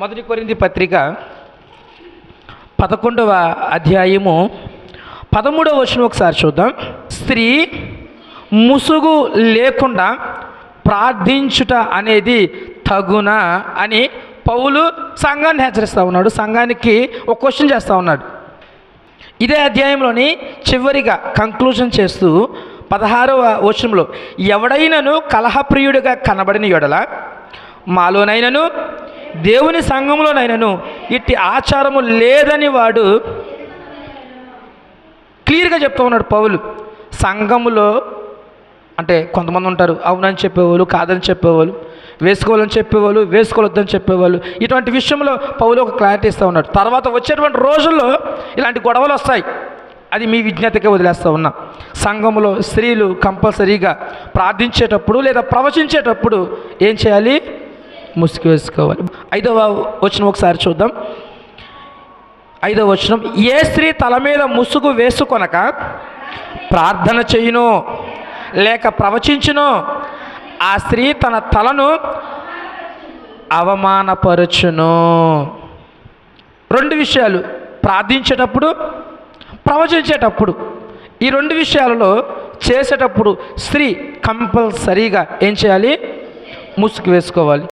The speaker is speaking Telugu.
మొదటి కొరింది పత్రిక పదకొండవ అధ్యాయము పదమూడవ వచనం ఒకసారి చూద్దాం. స్త్రీ ముసుగు లేకుండా ప్రార్థించుట అనేది తగునా అని పౌలు సంఘాన్ని హెచ్చరిస్తూ ఉన్నాడు. సంఘానికి ఒక క్వశ్చన్ చేస్తూ ఉన్నాడు. ఇదే అధ్యాయంలోని చివరిగా కంక్లూజన్ చేస్తూ పదహారవ వచనంలో ఎవడైనను కలహప్రియుడిగా కనబడిన యొడల మాలోనైనను దేవుని సంఘంలోనైనను ఇట్టి ఆచారము లేదని వాడు క్లియర్గా చెప్తూ ఉన్నాడు పౌలు. సంఘములో అంటే కొంతమంది ఉంటారు అవునని చెప్పేవాళ్ళు కాదని చెప్పేవాళ్ళు వేసుకోవాలని చెప్పేవాళ్ళు వేసుకోవద్దని చెప్పేవాళ్ళు. ఇటువంటి విషయంలో పౌలు ఒక క్లారిటీ ఇస్తూ ఉన్నాడు. తర్వాత వచ్చేటువంటి రోజుల్లో ఇలాంటి గొడవలు వస్తాయి. అది మీ విజ్ఞతకే వదిలేస్తూ ఉన్నా. సంఘములో స్త్రీలు కంపల్సరీగా ప్రార్థించేటప్పుడు లేదా ప్రవచించేటప్పుడు ఏం చేయాలి? ముసుగు వేసుకోవాలి. ఐదవ వచనం ఒకసారి చూద్దాం. ఐదవ వచనం ఏ స్త్రీ తల మీద ముసుగు వేసుకొనక ప్రార్థన చేయును లేక ప్రవచించును ఆ స్త్రీ తన తలను అవమానపరచును. రెండు విషయాలు ప్రార్థించేటప్పుడు ప్రవచించేటప్పుడు ఈ రెండు విషయాలలో చేసేటప్పుడు స్త్రీ కంపల్సరీగా ఏం చేయాలి? ముసుగు వేసుకోవాలి.